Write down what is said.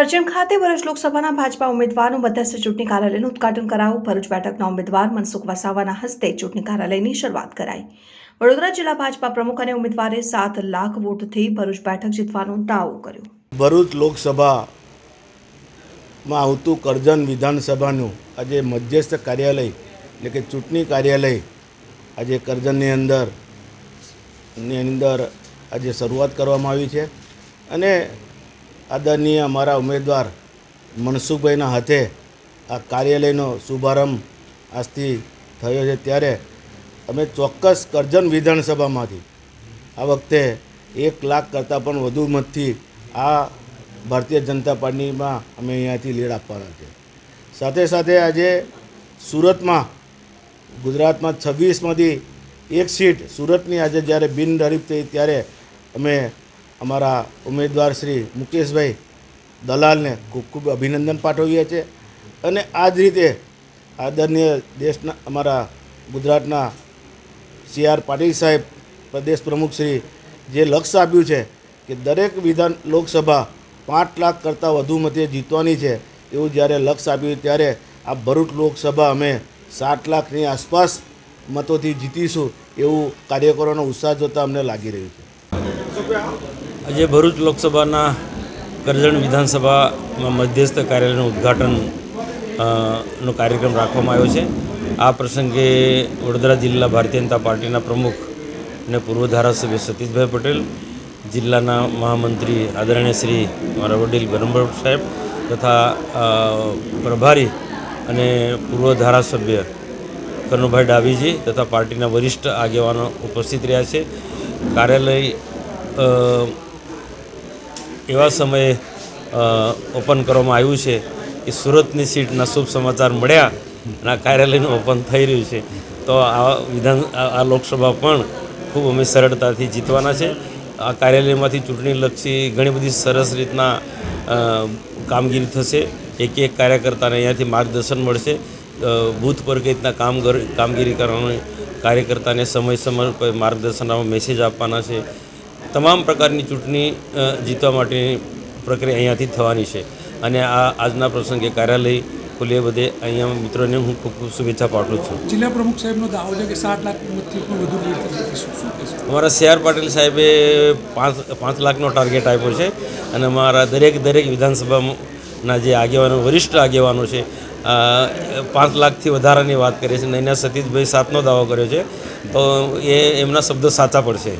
કરજણ ખાતે ભરૂચ લોકસભાના ભાજપા ઉમેદવારનું મધ્યસ્થ ચૂંટણી કાર્યાલયનું ઉદઘાટન કરાયું. ભરૂચ બેઠકના ઉમેદવાર મનસુખ વસાવાના હસ્તે ચૂંટણી કાર્યાલયની શરૂઆત કરાઈ. વડોદરા જિલ્લા ભાજપા પ્રમુખ અને ઉમેદવારે સાત લાખ વોટથી ભરૂચ બેઠક જીતવાનો દાવો કર્યો. ભરૂચ લોકસભામાં આવતું કરજણ વિધાનસભાનું આજે મધ્યસ્થ કાર્યાલય એટલે કે ચૂંટણી કાર્યાલય આજે કરજણની અંદર, ની અંદર આજે શરૂઆત કરવામાં આવી છે. અને આદરણીય અમારા ઉમેદવાર મનસુખભાઈના હાથે આ કાર્યાલયનો શુભારંભ આજથી થયો છે. ત્યારે અમે ચોક્કસ કરજણ વિધાનસભામાંથી આ વખતે એક લાખ કરતાં પણ વધુ મતથી આ ભારતીય જનતા પાર્ટીમાં અમે અહીંયાથી લીડ આપવાના છે. સાથે સાથે આજે સુરતમાં, ગુજરાતમાં છવ્વીસમાંથી એક સીટ સુરતની આજે જ્યારે બિનહરીફ થઈ ત્યારે અમે અમારા ઉમેદવાર શ્રી મુકેશભાઈ દલાલને ખૂબ ખૂબ અભિનંદન પાઠવીએ છીએ. અને આ જ રીતે આદરણીય દેશના, અમારા ગુજરાતના સી આર પાટીલ સાહેબ, પ્રદેશ પ્રમુખ શ્રી, જે લક્ષ્ય આપ્યું છે, કે દરેક વિધાન લોકસભા પાંચ લાખ કરતાં વધુ મતે જીતવાની છે, એવું જ્યારે લક્ષ્ય આપ્યું ત્યારે આ ભરૂચ લોકસભા અમે સાત લાખની આસપાસ મતોથી જીતીશું એવું કાર્યકરોનો ઉત્સાહ જોતાં અમને લાગી રહ્યું છે. આજે ભરૂચ લોકસભાના કરજણ વિધાનસભામાં મધ્યસ્થ કાર્યાલયનું ઉદ્ઘાટન નો કાર્યક્રમ રાખવામાં આવ્યો છે. આ પ્રસંગે વડોદરા જિલ્લા ભારતીય જનતા પાર્ટીના પ્રમુખ અને પૂર્વ ધારાસભ્ય સતીશભાઈ પટેલ, જિલ્લાના મહામંત્રી આદરણીય શ્રી મારા વડીલ બ્રહ્મભટ્ટ સાહેબ તથા પ્રભારી અને પૂર્વ ધારાસભ્ય કનુભાઈ ડાભીજી તથા પાર્ટીના વરિષ્ઠ આગેવાનો ઉપસ્થિત રહ્યા છે. કાર્યાલય એવા સમયે ઓપન કરવામાં આવ્યું છે કે સુરતની સીટના શુભ સમાચાર મળ્યા અને આ કાર્યાલયનું ઓપન થઈ રહ્યું છે. તો આ વિધાન, આ લોકસભા પણ ખૂબ અમે સરળતાથી જીતવાના છે. આ કાર્યાલયમાંથી ચૂંટણીલક્ષી ઘણી બધી સરસ રીતના કામગીરી થશે. એક એક કાર્યકર્તાને અહીંયાથી માર્ગદર્શન મળશે. બૂથ પર કઈ રીતના કામ કામગીરી કરવાની, કાર્યકર્તાને સમય સમય પર માર્ગદર્શન આપવા મેસેજ આપવાના છે. તમામ પ્રકારની ચૂંટણી જીતવા માટેની પ્રક્રિયા અહીંયાથી થવાની છે. અને આ આજના પ્રસંગે કાર્યાલય ખુલે બધે અહીંયા મિત્રોને હું ખૂબ ખૂબ શુભેચ્છા પાઠવું છું. જિલ્લા પ્રમુખ સાહેબનો દાવો છે કે સાત લાખ મતથી વધુ અમારા સી આર પાટીલ સાહેબે પાંચ પાંચ લાખનો ટાર્ગેટ આપ્યો છે અને અમારા દરેક દરેક વિધાનસભાના જે આગેવાનો વરિષ્ઠ આગેવાનો છે પાંચ લાખથી વધારાની વાત કરે છે નૈના સતીશભાઈ સાતનો દાવો કર્યો છે. તો એ એમના શબ્દો સાચા પડશે.